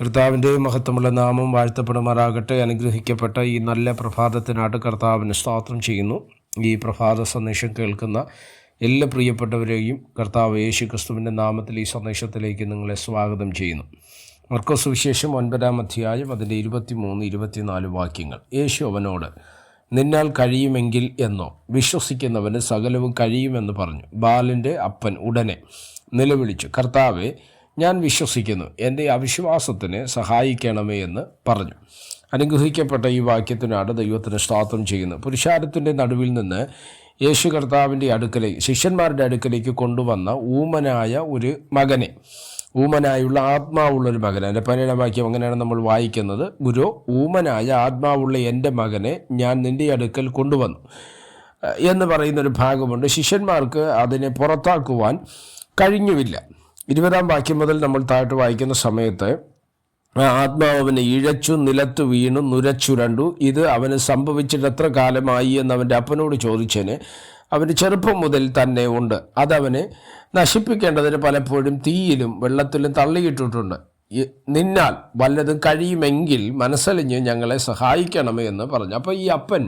കർത്താവിന്റെ മഹത്വമുള്ള നാമം വാഴ്ത്തപ്പെടുമാറാകട്ടെ. അനുഗ്രഹിക്കപ്പെട്ട ഈ നല്ല പ്രഭാതത്തിനായിട്ട് കർത്താവിന് സ്തോത്രം ചെയ്യുന്നു. ഈ പ്രഭാത സന്ദേശം കേൾക്കുന്ന എല്ലാ പ്രിയപ്പെട്ടവരെയും കർത്താവ് യേശു ക്രിസ്തുവിന്റെ നാമത്തിൽ ഈ സന്ദേശത്തിലേക്ക് നിങ്ങളെ സ്വാഗതം ചെയ്യുന്നു. മർക്കോസ് വിശേഷം ഒൻപതാം അധ്യായം അതിന്റെ ഇരുപത്തി മൂന്ന് ഇരുപത്തിനാല് വാക്യങ്ങൾ. യേശു അവനോട് നിന്നാൽ കഴിയുമെങ്കിൽ എന്നോ വിശ്വസിക്കുന്നവന് സകലവും കഴിയുമെന്ന് പറഞ്ഞു. ബാലന്റെ അപ്പൻ ഉടനെ നിലവിളിച്ചു കർത്താവെ ഞാൻ വിശ്വസിക്കുന്നു. എന്റെ അവിശ്വാസത്തിന് സഹായിക്കണമേ എന്ന് പറഞ്ഞു. അനുഗ്രഹിക്കപ്പെട്ട ഈ വാക്യത്തിനാണ് ദൈവത്തിന് സ്തോത്രം ചെയ്യുന്നത്. പുരുഷാരത്തിന്റെ നടുവിൽ നിന്ന് യേശു കർത്താവിന്റെ അടുക്കലേക്ക് ശിഷ്യന്മാരുടെ അടുക്കലേക്ക് കൊണ്ടുവന്ന ഊമനായ ഒരു മകനെ. ഊമനായുള്ള ആത്മാവുള്ള ഒരു മകൻ പതിനേഴാം വാക്യം അങ്ങനെയാണ് നമ്മൾ വായിക്കുന്നത്. ഗുരു ഊമനായ ആത്മാവുള്ള എന്റെ മകനെ ഞാൻ നിന്റെ അടുക്കൽ കൊണ്ടുവന്നു. എന്ന് പറയുന്നൊരു ഭാഗമുണ്ട്. ശിഷ്യന്മാർക്ക് അതിനെ പുറത്താക്കുവാൻ കഴിഞ്ഞുമില്ല ഇരുപതാം വാക്യം മുതൽ നമ്മൾ താഴോട്ട് വായിക്കുന്ന സമയത്ത് ആത്മാവനെ ഇഴച്ചു നിലത്ത് വീണു നുരച്ചുരണ്ടു ഇത് അവന് സംഭവിച്ചിട്ട് എത്ര കാലമായി എന്ന് അവന്റെ അപ്പനോട് ചോദിച്ചതിന് അവന് ചെറുപ്പം മുതൽ തന്നെ ഉണ്ട്. അതവനെ നശിപ്പിക്കേണ്ടതിന് പലപ്പോഴും തീയിലും വെള്ളത്തിലും തള്ളിയിട്ടിട്ടുണ്ട്. നിന്നാൽ വല്ലതും കഴിയുമെങ്കിൽ മനസ്സലിഞ്ഞ് ഞങ്ങളെ സഹായിക്കണമേ എന്ന് പറഞ്ഞു. അപ്പോൾ ഈ അപ്പൻ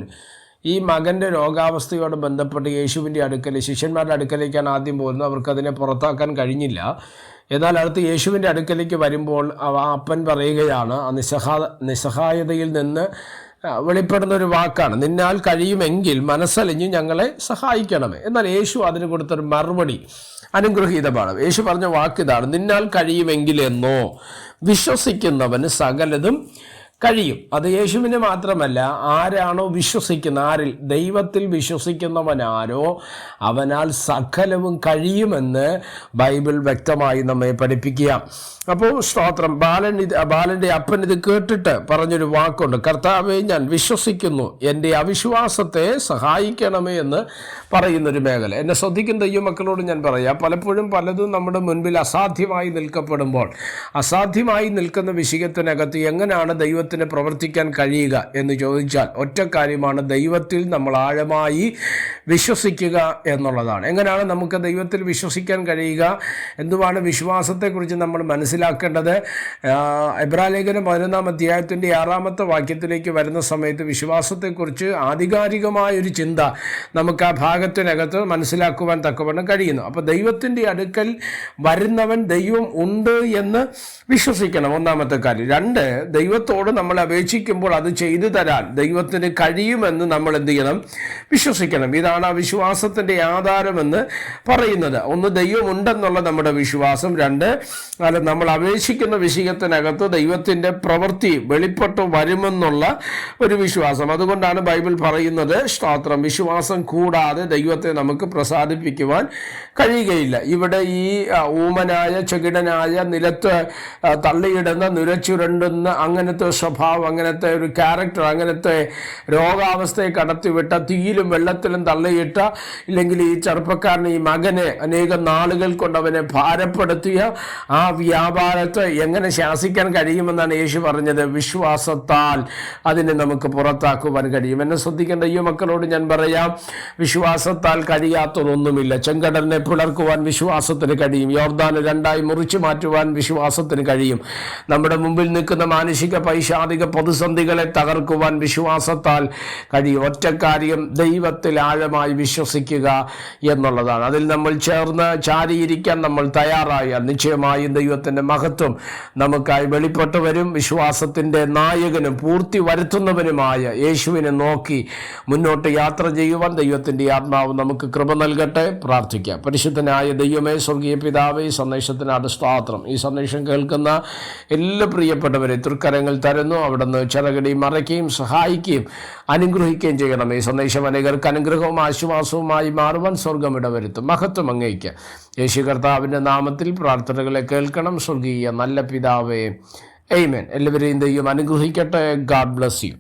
ഈ മകന്റെ രോഗാവസ്ഥയോട് ബന്ധപ്പെട്ട് യേശുവിന്റെ അടുക്കൽ ശിഷ്യന്മാരുടെ അടുക്കലേക്കാണ് ആദ്യം പോകുന്നത്. അവർക്കതിനെ പുറത്താക്കാൻ കഴിഞ്ഞില്ല. എന്നാൽ അടുത്ത് യേശുവിന്റെ അടുക്കലേക്ക് വരുമ്പോൾ അപ്പൻ പറയുകയാണ് നിസ്സഹാ നിസ്സഹായതയിൽ നിന്ന് വെളിപ്പെടുന്ന ഒരു വാക്കാണ്. നിന്നാൽ കഴിയുമെങ്കിൽ മനസ്സലിഞ്ഞ് ഞങ്ങളെ സഹായിക്കണമേ. എന്നാൽ യേശു അതിന് കൊടുത്തൊരു മറുപടി അനുഗ്രഹീതമാണ്. യേശു പറഞ്ഞ വാക്ക് ഇതാണ് നിന്നാൽ കഴിയുമെങ്കിൽ എന്നോ വിശ്വസിക്കുന്നവന് സകലതും കഴിയും. അത് യേശുവിന് മാത്രമല്ല ആരാണോ വിശ്വസിക്കുന്ന ആരിൽ ദൈവത്തിൽ വിശ്വസിക്കുന്നവനാരോ അവനാൽ സകലവും കഴിയുമെന്ന് ബൈബിൾ വ്യക്തമായി നമ്മെ പഠിപ്പിക്കുക. അപ്പോൾ സ്തോത്രം. ബാലൻ ഇത് ബാലന്റെ അപ്പൻ ഇത് കേട്ടിട്ട് പറഞ്ഞൊരു വാക്കുണ്ട്. കർത്താവെ ഞാൻ വിശ്വസിക്കുന്നു. എന്റെ അവിശ്വാസത്തെ സഹായിക്കണമേ എന്ന് പറയുന്നൊരു മേഖല. എന്നെ ശ്രദ്ധിക്കുന്ന ദൈവമക്കളോട് ഞാൻ പറയാം. പലപ്പോഴും പലതും നമ്മുടെ മുൻപിൽ അസാധ്യമായി നിൽക്കപ്പെടുമ്പോൾ അസാധ്യമായി നിൽക്കുന്ന വിഷയത്തിനകത്ത് എങ്ങനെയാണ് ദൈവത്തിന് പ്രവർത്തിക്കാൻ കഴിയുക എന്ന് ചോദിച്ചാൽ ഒറ്റ കാര്യമാണ് ദൈവത്തിൽ നമ്മൾ ആഴമായി വിശ്വസിക്കുക എന്നുള്ളതാണ്. എങ്ങനെയാണ് നമുക്ക് ദൈവത്തിൽ വിശ്വസിക്കാൻ കഴിയുക? എന്തുവാണ് വിശ്വാസത്തെക്കുറിച്ച് നമ്മൾ മനസ്സിലാക്കേണ്ടത്? എബ്രാലേഖനം പതിനൊന്നാം അധ്യായത്തിന്റെ ആറാമത്തെ വാക്യത്തിലേക്ക് വരുന്ന സമയത്ത് വിശ്വാസത്തെക്കുറിച്ച് ആധികാരികമായ ഒരു ചിന്ത നമുക്ക് ആ ഭാഗത്തിനകത്ത് മനസ്സിലാക്കുവാൻ തക്കവണ്ണം കഴിയുന്നു. അപ്പോൾ ദൈവത്തിന്റെ അടുക്കൽ വരുന്നവൻ ദൈവം ഉണ്ട് എന്ന് വിശ്വസിക്കണം. ഒന്നാമത്തെ കാര്യം. രണ്ട് ദൈവത്തോട് നമ്മൾ അപേക്ഷിക്കുമ്പോൾ അത് ചെയ്തു തരാൻ ദൈവത്തിന് കഴിയുമെന്ന് നമ്മൾ എന്ത് ചെയ്യണം? വിശ്വസിക്കണം. ഇതാണ് ആ വിശ്വാസത്തിന്റെ ആധാരമെന്ന് പറയുന്നത്. ഒന്ന് ദൈവമുണ്ടെന്നുള്ള നമ്മുടെ വിശ്വാസം. രണ്ട് അല്ല നമ്മൾ അപേക്ഷിക്കുന്ന വിഷയത്തിനകത്ത് ദൈവത്തിന്റെ പ്രവൃത്തി വെളിപ്പെട്ട് വരുമെന്നുള്ള ഒരു വിശ്വാസം. അതുകൊണ്ടാണ് ബൈബിൾ പറയുന്നത് സ്തോത്രം വിശ്വാസം കൂടാതെ ദൈവത്തെ നമുക്ക് പ്രസാദിപ്പിക്കുവാൻ കഴിയുകയില്ല. ഇവിടെ ഈ ഊമനായ ചെകിടനായ നിലത്ത് തള്ളിയിടുന്ന നുരച്ചുരണ്ടുന്ന അങ്ങനത്തെ സ്വഭാവം അങ്ങനത്തെ ഒരു ക്യാരക്ടർ അങ്ങനത്തെ രോഗാവസ്ഥയെ കടത്തിവിട്ട തീയിലും വെള്ളത്തിലും തള്ളിയിട്ട ഇല്ലെങ്കിൽ ഈ ചെറുപ്പക്കാരന് ഈ മകനെ അനേകം നാളുകൾ കൊണ്ട് അവനെ ഭാരപ്പെടുത്തിയ ആ വ്യാപാരത്തെ എങ്ങനെ ശാസിക്കാൻ കഴിയുമെന്നാണ് യേശു പറഞ്ഞത്. വിശ്വാസത്താൽ അതിനെ നമുക്ക് പുറത്താക്കുവാൻ കഴിയും. എന്നെ ശ്രദ്ധിക്കേണ്ട ഈ മക്കളോട് ഞാൻ പറയാം വിശ്വാസത്താൽ കഴിയാത്തതൊന്നുമില്ല ചെങ്കടലിനെ പിളർക്കുവാൻ വിശ്വാസത്തിന് കഴിയും. യോർദാന് രണ്ടായി മുറിച്ചു മാറ്റുവാൻ വിശ്വാസത്തിന് കഴിയും. നമ്മുടെ മുമ്പിൽ നിൽക്കുന്ന മാനുഷിക പൈശാചിക പ്രതിസന്ധികളെ തകർക്കുവാൻ വിശ്വാസത്താൽ കഴിയും. ഒറ്റ കാര്യം ദൈവത്തിൽ ആഴമായി വിശ്വസിക്കുക എന്നുള്ളതാണ്. അതിൽ നമ്മൾ ചേർന്ന് ചാരിയിരിക്കാൻ നമ്മൾ തയ്യാറായാൽ നിശ്ചയമായും ദൈവത്തിന്റെ മഹത്വം നമുക്കായി വെളിപ്പെട്ടു വരും. വിശ്വാസത്തിന്റെ നായകനും പൂർത്തി വരുത്തുന്നവനുമായ യേശുവിനെ നോക്കി മുന്നോട്ട് യാത്ര ചെയ്യുവാൻ ദൈവത്തിന്റെ ആത്മാവ് നമുക്ക് കൃപ നൽകട്ടെ. പ്രാർത്ഥിക്കാം. പരിശുദ്ധനായ ദൈവമേ സ്വർഗീയ പിതാവേ ഈ സന്ദേശത്തിനാണ് സ്തോത്രം. ഈ സന്ദേശം കേൾക്കുന്ന എല്ലാ പ്രിയപ്പെട്ടവരെ തൃക്കരങ്ങൾ തരുന്നു അവിടുന്ന് ചിറകടി മറയ്ക്കുകയും സഹായിക്കുകയും അനുഗ്രഹിക്കുകയും ചെയ്യണം. ഈ സന്ദേശം അനേകർക്ക് അനുഗ്രഹവും ആശ്വാസവുമായി മാറുവാൻ സ്വർഗം ഇടവരുത്തും. മഹത്വം അങ്ങേക്ക്. യേശു കർത്താവിന്റെ നാമത്തിൽ പ്രാർത്ഥനകളെ കേൾക്കണം. സ്വർഗീയ നല്ല പിതാവേ. എയ്മേൻ എല്ലാവരെയും ദൈവം അനുഗ്രഹിക്കട്ടെ. God bless you